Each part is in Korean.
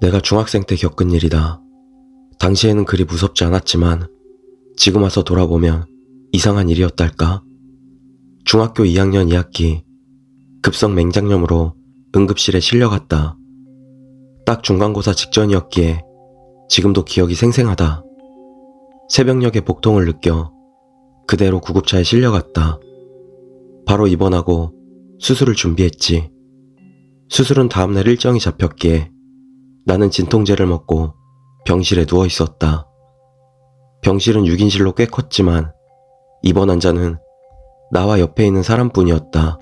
내가 중학생 때 겪은 일이다. 당시에는 그리 무섭지 않았지만 지금 와서 돌아보면 이상한 일이었달까? 중학교 2학년 2학기 급성 맹장염으로 응급실에 실려갔다. 딱 중간고사 직전이었기에 지금도 기억이 생생하다. 새벽녘에 복통을 느껴 그대로 구급차에 실려갔다. 바로 입원하고 수술을 준비했지. 수술은 다음날 일정이 잡혔기에 나는 진통제를 먹고 병실에 누워 있었다. 병실은 6인실로 꽤 컸지만 입원 환자는 나와 옆에 있는 사람뿐이었다.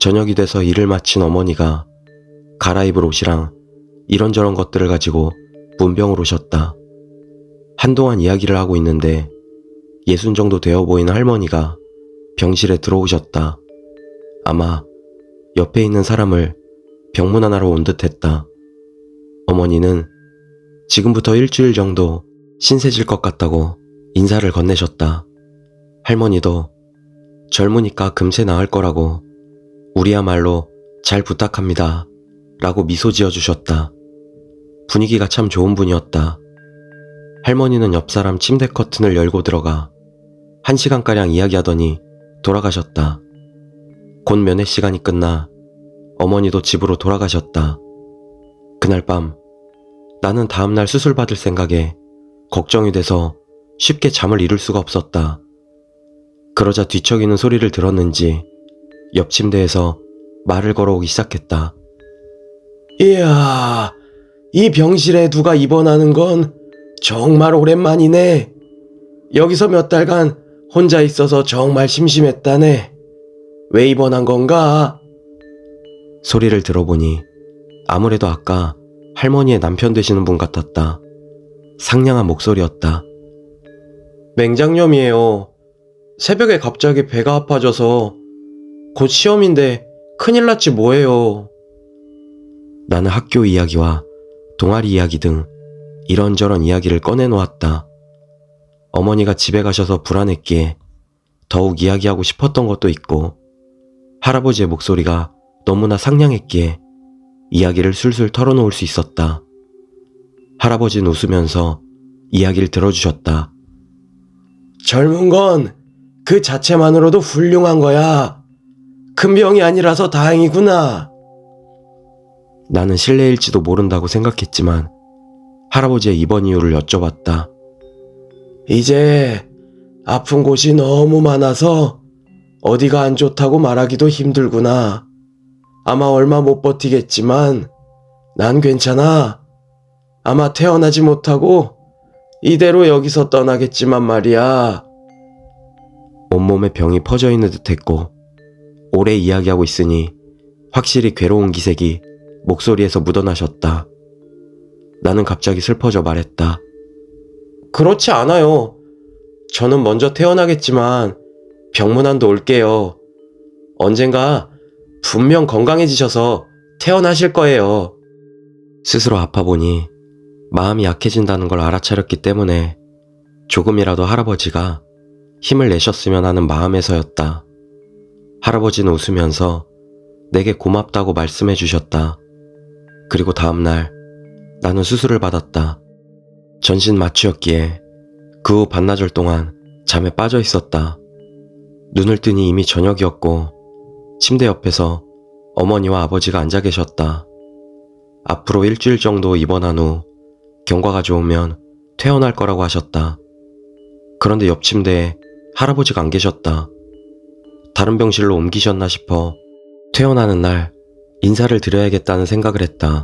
저녁이 돼서 일을 마친 어머니가 갈아입을 옷이랑 이런저런 것들을 가지고 문병으로 오셨다. 한동안 이야기를 하고 있는데 예순 정도 되어 보이는 할머니가 병실에 들어오셨다. 아마 옆에 있는 사람을 병문 안하러 온 듯 했다. 어머니는 지금부터 일주일 정도 신세질 것 같다고 인사를 건네셨다. 할머니도 젊으니까 금세 나을 거라고 우리야말로 잘 부탁합니다. 라고 미소 지어 주셨다. 분위기가 참 좋은 분이었다. 할머니는 옆 사람 침대 커튼을 열고 들어가 한 시간가량 이야기하더니 돌아가셨다. 곧 면회 시간이 끝나 어머니도 집으로 돌아가셨다. 그날 밤 나는 다음날 수술 받을 생각에 걱정이 돼서 쉽게 잠을 이룰 수가 없었다. 그러자 뒤척이는 소리를 들었는지 옆 침대에서 말을 걸어오기 시작했다. 이야, 이 병실에 누가 입원하는 건 정말 오랜만이네. 여기서 몇 달간 혼자 있어서 정말 심심했다네. 왜 입원한 건가? 소리를 들어보니 아무래도 아까 할머니의 남편 되시는 분 같았다. 상냥한 목소리였다. 맹장염이에요. 새벽에 갑자기 배가 아파져서 곧 시험인데 큰일 났지 뭐예요. 나는 학교 이야기와 동아리 이야기 등 이런저런 이야기를 꺼내놓았다. 어머니가 집에 가셔서 불안했기에 더욱 이야기하고 싶었던 것도 있고 할아버지의 목소리가 너무나 상냥했기에 이야기를 술술 털어놓을 수 있었다. 할아버지는 웃으면서 이야기를 들어주셨다. 젊은 건 그 자체만으로도 훌륭한 거야. 큰 병이 아니라서 다행이구나. 나는 실례일지도 모른다고 생각했지만 할아버지의 입원 이유를 여쭤봤다. 이제 아픈 곳이 너무 많아서 어디가 안 좋다고 말하기도 힘들구나. 아마 얼마 못 버티겠지만 난 괜찮아. 아마 태어나지 못하고 이대로 여기서 떠나겠지만 말이야. 온몸에 병이 퍼져 있는 듯 했고 오래 이야기하고 있으니 확실히 괴로운 기색이 목소리에서 묻어나셨다. 나는 갑자기 슬퍼져 말했다. 그렇지 않아요. 저는 먼저 태어나겠지만 병문안도 올게요. 언젠가 분명 건강해지셔서 태어나실 거예요. 스스로 아파 보니 마음이 약해진다는 걸 알아차렸기 때문에 조금이라도 할아버지가 힘을 내셨으면 하는 마음에서였다. 할아버지는 웃으면서 내게 고맙다고 말씀해 주셨다. 그리고 다음날 나는 수술을 받았다. 전신 마취였기에 그 후 반나절 동안 잠에 빠져 있었다. 눈을 뜨니 이미 저녁이었고 침대 옆에서 어머니와 아버지가 앉아 계셨다. 앞으로 일주일 정도 입원한 후 경과가 좋으면 퇴원할 거라고 하셨다. 그런데 옆 침대에 할아버지가 안 계셨다. 다른 병실로 옮기셨나 싶어 퇴원하는 날 인사를 드려야겠다는 생각을 했다.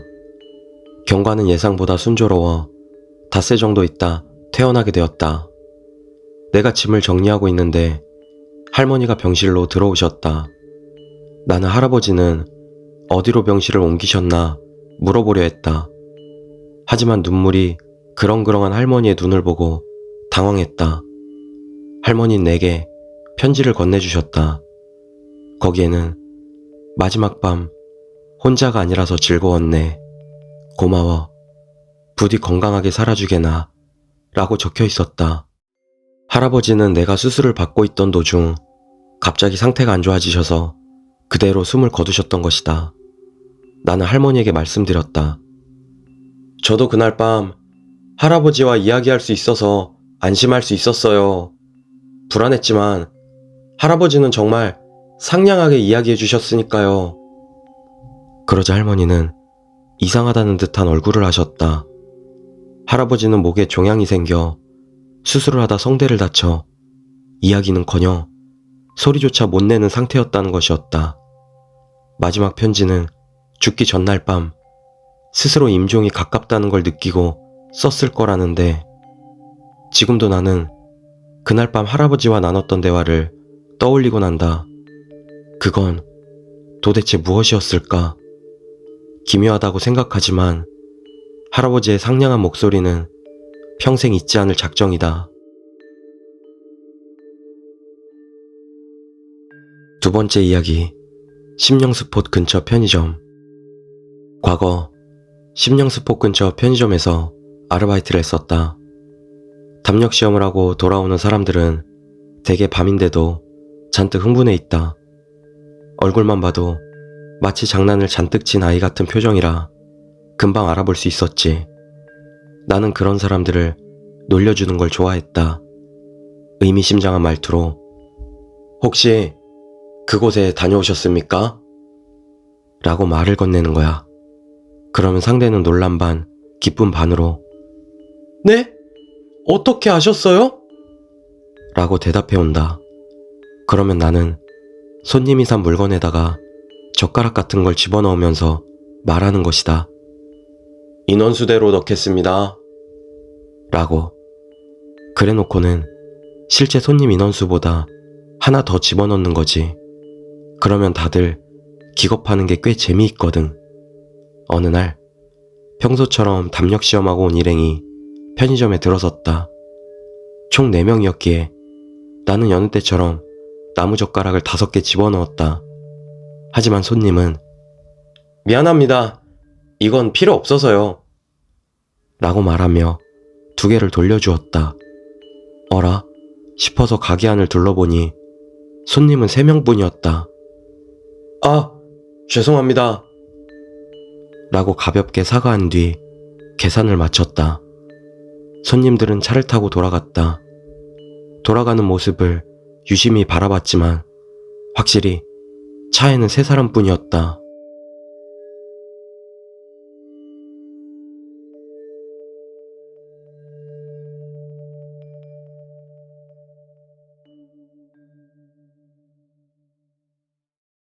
경과는 예상보다 순조로워 닷새 정도 있다 퇴원하게 되었다. 내가 짐을 정리하고 있는데 할머니가 병실로 들어오셨다. 나는 할아버지는 어디로 병실을 옮기셨나 물어보려 했다. 하지만 눈물이 그렁그렁한 할머니의 눈을 보고 당황했다. 할머니는 내게 편지를 건네주셨다. 거기에는 마지막 밤 혼자가 아니라서 즐거웠네. 고마워. 부디 건강하게 살아주게나. 라고 적혀 있었다. 할아버지는 내가 수술을 받고 있던 도중 갑자기 상태가 안 좋아지셔서 그대로 숨을 거두셨던 것이다. 나는 할머니에게 말씀드렸다. 저도 그날 밤 할아버지와 이야기할 수 있어서 안심할 수 있었어요. 불안했지만 할아버지는 정말 상냥하게 이야기해 주셨으니까요. 그러자 할머니는 이상하다는 듯한 얼굴을 하셨다. 할아버지는 목에 종양이 생겨 수술을 하다 성대를 다쳐 이야기는커녕 소리조차 못 내는 상태였다는 것이었다. 마지막 편지는 죽기 전날 밤 스스로 임종이 가깝다는 걸 느끼고 썼을 거라는데 지금도 나는 그날 밤 할아버지와 나눴던 대화를 떠올리고 난다. 그건 도대체 무엇이었을까? 기묘하다고 생각하지만 할아버지의 상냥한 목소리는 평생 잊지 않을 작정이다. 두 번째 이야기. 심령스폿 근처 편의점. 과거 심령스폿 근처 편의점에서 아르바이트를 했었다. 담력 시험을 하고 돌아오는 사람들은 대개 밤인데도 잔뜩 흥분해 있다. 얼굴만 봐도 마치 장난을 잔뜩 친 아이 같은 표정이라 금방 알아볼 수 있었지. 나는 그런 사람들을 놀려주는 걸 좋아했다. 의미심장한 말투로 혹시 그곳에 다녀오셨습니까? 라고 말을 건네는 거야. 그러면 상대는 놀란 반, 기쁜 반으로 네? 어떻게 아셨어요? 라고 대답해 온다. 그러면 나는 손님이 산 물건에다가 젓가락 같은 걸 집어넣으면서 말하는 것이다. 인원수대로 넣겠습니다. 라고. 그래 놓고는 실제 손님 인원수보다 하나 더 집어넣는 거지. 그러면 다들 기겁하는 게 꽤 재미있거든. 어느 날 평소처럼 담력 시험하고 온 일행이 편의점에 들어섰다. 총 4명이었기에 나는 여느 때처럼 나무젓가락을 다섯 개 집어넣었다. 하지만 손님은 미안합니다. 이건 필요 없어서요. 라고 말하며 두 개를 돌려주었다. 어라? 싶어서 가게 안을 둘러보니 손님은 세 명뿐이었다. 아, 죄송합니다. 라고 가볍게 사과한 뒤 계산을 마쳤다. 손님들은 차를 타고 돌아갔다. 돌아가는 모습을 유심히 바라봤지만 확실히 차에는 세 사람뿐이었다.